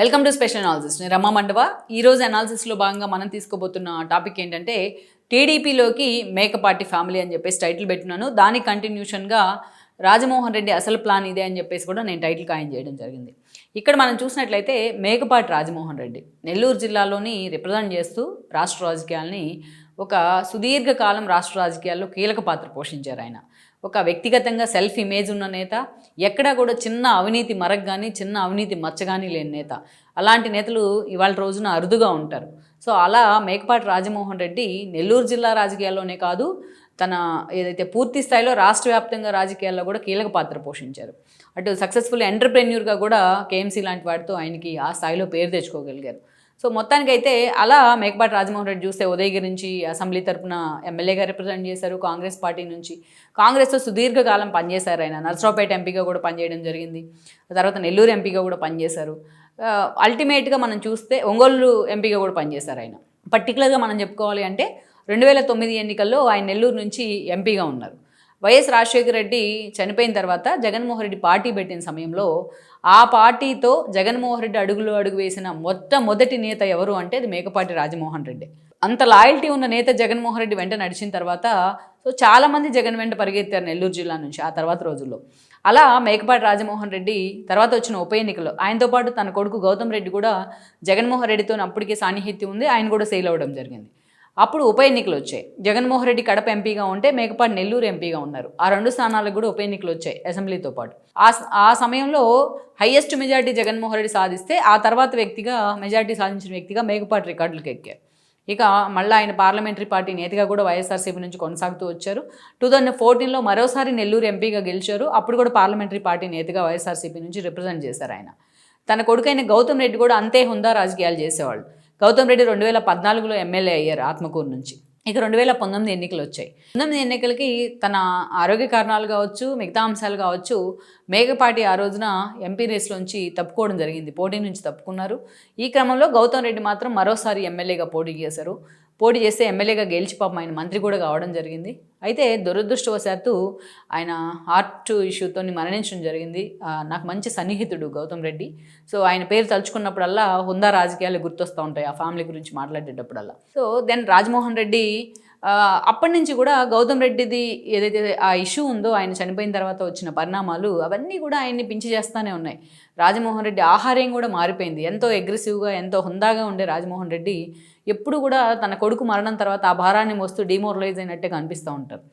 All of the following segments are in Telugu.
Welcome to special analysis. నేను రమా మండవ. ఈరోజు అనాలిసిస్లో భాగంగా మనం తీసుకోబోతున్న టాపిక్ ఏంటంటే టీడీపీలోకి మేకపాటి ఫ్యామిలీ అని చెప్పేసి టైటిల్ పెట్టినాను దాని కంటిన్యూషన్గా రాజమోహన్ రెడ్డి అసలు ప్లాన్ ఇదే అని చెప్పేసి కూడా నేను టైటిల్ ఖాయం చేయడం జరిగింది. ఇక్కడ మనం చూసినట్లయితే మేకపాటి రాజమోహన్ రెడ్డి. నెల్లూరు జిల్లాలోని రిప్రజెంట్ చేస్తూ రాష్ట్ర రాజకీయాల్ని ఒక సుదీర్ఘకాలం రాష్ట్ర రాజకీయాల్లో కీలక పాత్ర పోషించారు ఆయన. ఒక వ్యక్తిగతంగా సెల్ఫ్ ఇమేజ్ ఉన్న నేత ఎక్కడా కూడా చిన్న అవినీతి మరగ్ కానీ చిన్న అవినీతి మచ్చ కానీ లేని నేత. అలాంటి నేతలు ఇవాళ రోజున అరుదుగా ఉంటారు. సో అలా మేకపాటి రాజమోహన్ రెడ్డి నెల్లూరు జిల్లా రాజకీయాల్లోనే కాదు తన ఏదైతే పూర్తి స్థాయిలో రాష్ట్ర వ్యాప్తంగా రాజకీయాల్లో కూడా కీలక పాత్ర పోషించారు. అటు సక్సెస్ఫుల్ ఎంటర్ప్రెన్యూర్గా కూడా కేఎంసీ లాంటి వాటితో ఆయనకి ఆ స్థాయిలో పేరు తెచ్చుకోగలిగారు. సో మొత్తానికైతే అలా మేకపాటి రాజమోహన్ రెడ్డి చూస్తే ఉదయగిరి నుంచి అసెంబ్లీ తరపున ఎమ్మెల్యేగా రిప్రజెంట్ చేశారు కాంగ్రెస్ పార్టీ నుంచి. కాంగ్రెస్తో సుదీర్ఘకాలం పనిచేశారు ఆయన. నర్సరావుపేట ఎంపీగా కూడా పనిచేయడం జరిగింది. తర్వాత నెల్లూరు ఎంపీగా కూడా పనిచేశారు. అల్టిమేట్గా మనం చూస్తే ఒంగోలు ఎంపీగా కూడా పనిచేశారు ఆయన. పర్టికులర్గా మనం చెప్పుకోవాలి అంటే రెండు వేల తొమ్మిది ఎన్నికల్లో ఆయన నెల్లూరు నుంచి ఎంపీగా ఉన్నారు. వైఎస్ రాజశేఖర రెడ్డి చనిపోయిన తర్వాత జగన్మోహన్ రెడ్డి పార్టీ పెట్టిన సమయంలో ఆ పార్టీతో జగన్మోహన్ రెడ్డి అడుగులు అడుగు వేసిన మొట్టమొదటి నేత ఎవరు అంటే అది మేకపాటి రాజమోహన్ రెడ్డి. అంత లాయల్టీ ఉన్న నేత జగన్మోహన్ రెడ్డి వెంట నడిచిన తర్వాత సో చాలామంది జగన్ వెంట పరిగెత్తారు నెల్లూరు జిల్లా నుంచి ఆ తర్వాత రోజుల్లో. అలా మేకపాటి రాజమోహన్ రెడ్డి తర్వాత వచ్చిన ఉప ఎన్నికలో ఆయనతో పాటు తన కొడుకు గౌతమ్ రెడ్డి కూడా జగన్మోహన్ రెడ్డితో అప్పటికే సాన్నిహిత్యం ఉంది ఆయన కూడా సెయిల్ అవ్వడం జరిగింది. అప్పుడు ఉప ఎన్నికలు వచ్చాయి. జగన్మోహన్ రెడ్డి కడప ఎంపీగా ఉంటే మేకపాటి నెల్లూరు ఎంపీగా ఉన్నారు. ఆ రెండు స్థానాలకు కూడా ఉప ఎన్నికలు వచ్చాయి అసెంబ్లీతో పాటు. ఆ ఆ సమయంలో హయ్యెస్ట్ మెజార్టీ జగన్మోహన్ రెడ్డి సాధిస్తే ఆ తర్వాత వ్యక్తిగా మెజార్టీ సాధించిన వ్యక్తిగా మేకపాటి రికార్డులకు ఎక్కారు. ఇక మళ్ళీ ఆయన పార్లమెంటరీ పార్టీ నేతగా కూడా వైఎస్ఆర్సీపీ నుంచి కొనసాగుతూ వచ్చారు. టూ థౌజండ్ ఫోర్టీన్లో మరోసారి నెల్లూరు ఎంపీగా గెలిచారు. అప్పుడు కూడా పార్లమెంటరీ పార్టీ నేతగా వైఎస్ఆర్సీపీ నుంచి రిప్రజెంట్ చేశారు ఆయన. తన కొడుకైన గౌతమ్ రెడ్డి కూడా అంతే హుందా రాజకీయాలు చేసేవాళ్ళు. గౌతమ్ రెడ్డి రెండు వేల పద్నాలుగులో ఎమ్మెల్యే అయ్యారు ఆత్మకూరు నుంచి. ఇక రెండు వేల పంతొమ్మిది ఎన్నికలు వచ్చాయి పంతొమ్మిది ఎన్నికలకి తన ఆరోగ్య కారణాలు కావచ్చు మిగతా అంశాలు కావచ్చు మేఘపాటి ఆ రోజున ఎంపీ రేస్లోంచి తప్పుకోవడం జరిగింది. పోటీ నుంచి తప్పుకున్నారు. ఈ క్రమంలో గౌతమ్ రెడ్డి మాత్రం మరోసారి ఎమ్మెల్యేగా పోటీ చేశారు. పోటీ చేస్తే ఎమ్మెల్యేగా గెలిచి పాపం ఆయన మంత్రి కూడా కావడం జరిగింది. అయితే దురదృష్టవశాత్తు ఆయన హార్ట్ ఇష్యూతో మరణించడం జరిగింది. నాకు మంచి సన్నిహితుడు గౌతమ్ రెడ్డి. సో ఆయన పేరు తలుచుకున్నప్పుడల్లా హుందా రాజకీయాలు గుర్తొస్తూ ఉంటాయి ఆ ఫ్యామిలీ గురించి మాట్లాడేటప్పుడల్లా. సో దెన్ రాజమోహన్ రెడ్డి అప్పటి నుంచి కూడా గౌతమ్ రెడ్డిది ఏదైతే ఆ ఇష్యూ ఉందో ఆయన చనిపోయిన తర్వాత వచ్చిన పరిణామాలు అవన్నీ కూడా ఆయన్ని పించి చేస్తూనే ఉన్నాయి. రాజమోహన్ రెడ్డి ఆహార్యం కూడా మారిపోయింది. ఎంతో అగ్రెసివ్గా ఎంతో హుందాగా ఉండే రాజమోహన్ రెడ్డి ఎప్పుడు కూడా తన కొడుకు మరణం తర్వాత ఆ భారాన్ని మోస్తూ డిమోరలైజ్ అయినట్టే కనిపిస్తూ ఉంటారు.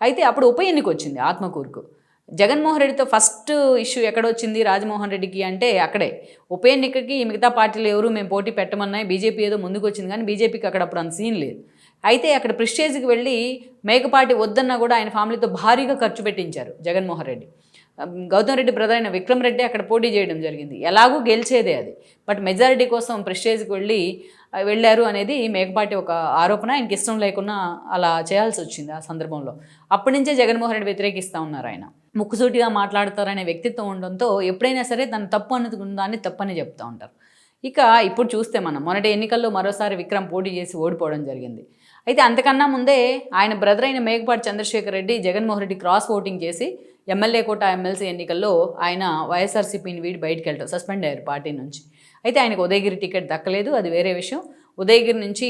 అయితే అప్పుడు ఉప ఎన్నిక వచ్చింది ఆత్మకూరుకు. జగన్మోహన్ రెడ్డితో ఫస్ట్ ఇష్యూ ఎక్కడొచ్చింది రాజమోహన్ రెడ్డికి అంటే అక్కడే. ఉప ఎన్నికకి మిగతా పార్టీలు ఎవరు మేము పోటీ పెట్టమన్నాయి బీజేపీ ఏదో ముందుకు వచ్చింది కానీ బీజేపీకి అక్కడ అప్పుడు అంత సీన్ లేదు. అయితే అక్కడ ప్రిస్టేజ్కి వెళ్ళి మేకపాటి వద్దన్నా కూడా ఆయన ఫ్యామిలీతో భారీగా ఖర్చు పెట్టించారు జగన్మోహన్ రెడ్డి. గౌతమ్ రెడ్డి బ్రదర్ అయిన విక్రమ్ రెడ్డి అక్కడ పోటీ చేయడం జరిగింది. ఎలాగూ గెలిచేదే అది. బట్ మెజారిటీ కోసం ప్రెస్టేజ్కి వెళ్ళి వెళ్ళారు అనేది మేకపాటి ఒక ఆరోపణ. ఆయనకి ఇష్టం లేకుండా అలా చేయాల్సి వచ్చింది ఆ సందర్భంలో. అప్పటి నుంచే జగన్మోహన్ రెడ్డి వ్యతిరేకిస్తూ ఉన్నారు ఆయన. ముక్కుసూటిగా మాట్లాడతారనే వ్యక్తిత్వం ఉండడంతో ఎప్పుడైనా సరే తను తప్పు అనుకుందాన్ని తప్పని చెప్తూ ఉంటారు. ఇక ఇప్పుడు చూస్తే మనం మొన్నటి ఎన్నికల్లో మరోసారి విక్రమ్ పోటీ చేసి ఓడిపోవడం జరిగింది. అయితే అంతకన్నా ముందే ఆయన బ్రదర్ అయిన మేకపాటి చంద్రశేఖర్ రెడ్డి జగన్మోహన్ రెడ్డి క్రాస్ ఓటింగ్ చేసి ఎమ్మెల్యే కోట ఎమ్మెల్సీ ఎన్నికల్లో ఆయన వైఎస్ఆర్సీపీని వీడి బయటికి వెళ్ళటం సస్పెండ్ అయ్యారు పార్టీ నుంచి. అయితే ఆయనకు ఉదయగిరి టికెట్ దక్కలేదు అది వేరే విషయం. ఉదయగిరి నుంచి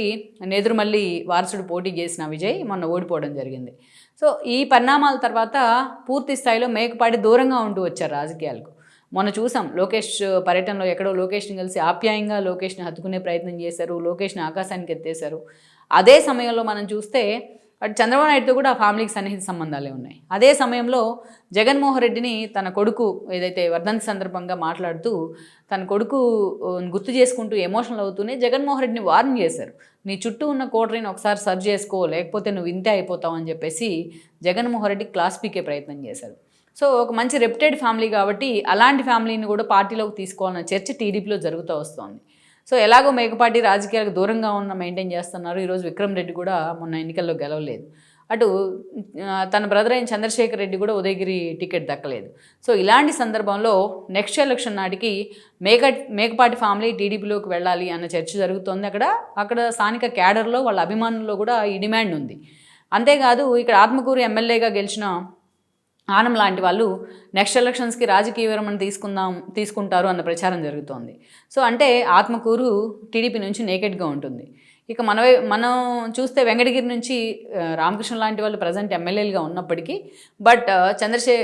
నెదురుమల్లి వారసుడు పోటీ చేసిన విజయ్ మొన్న ఓడిపోవడం జరిగింది. సో ఈ పరిణామాల తర్వాత పూర్తి స్థాయిలో మేకపాటి దూరంగా ఉంటూ వచ్చారు రాజకీయాలకు. మొన్న చూసాం లోకేష్ పర్యటనలో ఎక్కడో లోకేష్ని కలిసి ఆప్యాయంగా లోకేష్ని హత్తుకునే ప్రయత్నం చేశారు లోకేష్ని ఆకాశానికి ఎత్తేశారు. అదే సమయంలో మనం చూస్తే అటు చంద్రబాబు నాయుడుతో కూడా ఆ ఫ్యామిలీకి సన్నిహిత సంబంధాలే ఉన్నాయి. అదే సమయంలో జగన్మోహన్ రెడ్డిని తన కొడుకు ఏదైతే వర్ధంతి సందర్భంగా మాట్లాడుతూ తన కొడుకు గుర్తు చేసుకుంటూ ఎమోషనల్ అవుతూనే జగన్మోహన్ రెడ్డిని వార్న్ చేశారు. నీ చుట్టూ ఉన్న కోటరీని ఒకసారి సర్చ్ చేసుకో లేకపోతే నువ్వు ఇంతే అయిపోతావు అని చెప్పేసి జగన్మోహన్ రెడ్డి క్లాస్ పీకే ప్రయత్నం చేశారు. సో ఒక మంచి రెప్యుటెడ్ ఫ్యామిలీ కాబట్టి అలాంటి ఫ్యామిలీని కూడా పార్టీలోకి తీసుకోవాలన్న చర్చ టీడీపీలో జరుగుతూ వస్తోంది. సో ఎలాగో మేకపాటి రాజకీయాలకు దూరంగా ఉన్న మెయింటైన్ చేస్తున్నారు. ఈరోజు విక్రమ్ రెడ్డి కూడా మొన్న ఎన్నికల్లో గెలవలేదు. అటు తన బ్రదర్ అయిన చంద్రశేఖర్ రెడ్డి కూడా ఉదయగిరి టికెట్ దక్కలేదు. సో ఇలాంటి సందర్భంలో నెక్స్ట్ ఎలక్షన్ నాటికి మేక మేకపాటి ఫ్యామిలీ టీడీపీలోకి వెళ్ళాలి అన్న చర్చ జరుగుతోంది అక్కడ. అక్కడ స్థానిక క్యాడర్లో వాళ్ళ అభిమానుల్లో కూడా ఈ డిమాండ్ ఉంది. అంతేకాదు ఇక్కడ ఆత్మకూరు ఎమ్మెల్యేగా గెలిచిన ఆనం లాంటి వాళ్ళు నెక్స్ట్ ఎలక్షన్స్కి రాజకీయ విరమణ తీసుకుందాం తీసుకుంటారు అన్న ప్రచారం జరుగుతోంది. సో అంటే ఆత్మకూరు టీడీపీ నుంచి నేకెడ్గా ఉంటుంది. ఇక మన మనం చూస్తే వెంకటగిరి నుంచి రామకృష్ణ లాంటి వాళ్ళు ప్రజెంట్ ఎమ్మెల్యేలుగా ఉన్నప్పటికీ బట్ చంద్రశే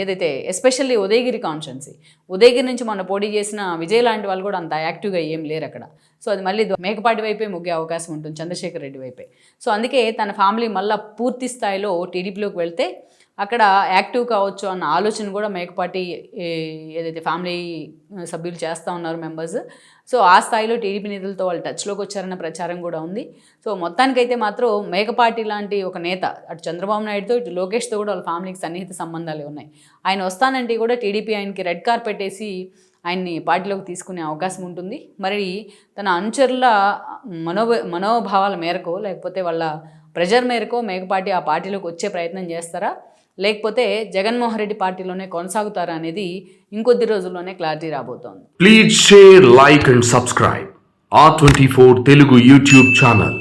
ఏదైతే ఎస్పెషల్లీ ఉదయగిరి కాన్స్టెన్సీ ఉదయగిరి నుంచి మొన్న పోటీ చేసిన విజయ్ లాంటి వాళ్ళు కూడా అంత యాక్టివ్గా ఏం లేరు అక్కడ. సో అది మళ్ళీ మేకపాటి వైపే ముగ్గే అవకాశం ఉంటుంది చంద్రశేఖర్ రెడ్డి వైపే. సో అందుకే తన ఫ్యామిలీ మళ్ళీ పూర్తి స్థాయిలో టీడీపీలోకి వెళ్తే అక్కడ యాక్టివ్ కావచ్చు అన్న ఆలోచన కూడా మేకపాటి ఏదైతే ఫ్యామిలీ సభ్యులు చేస్తూ ఉన్నారు మెంబర్స్ సో ఆ స్థాయిలో టీడీపీ నేతలతో వాళ్ళు టచ్లోకి వచ్చారన్న ప్రచారం కూడా ఉంది. సో మొత్తానికైతే మాత్రం మేకపాటి లాంటి ఒక నేత అటు చంద్రబాబు నాయుడుతో ఇటు లోకేష్తో కూడా వాళ్ళ ఫ్యామిలీకి సన్నిహిత సంబంధాలు ఉన్నాయి. ఆయన వస్తానంటే కూడా టీడీపీ ఆయనకి రెడ్ కార్పెట్ వేసి ఆయన్ని పార్టీలోకి తీసుకునే అవకాశం ఉంటుంది. మరి తన అనుచరుల మనో మనోభావాల మేరకు లేకపోతే వాళ్ళ ప్రెజర్ మేరకు మేకపాటి ఆ పార్టీలోకి వచ్చే ప్రయత్నం చేస్తారా లేకపోతే జగన్మోహన్ రెడ్డి పార్టీలోనే కొనసాగుతారా అనేది ఇంకొద్ది రోజుల్లోనే క్లారిటీ రాబోతోంది Please share, like, and subscribe. R24 Telugu YouTube channel.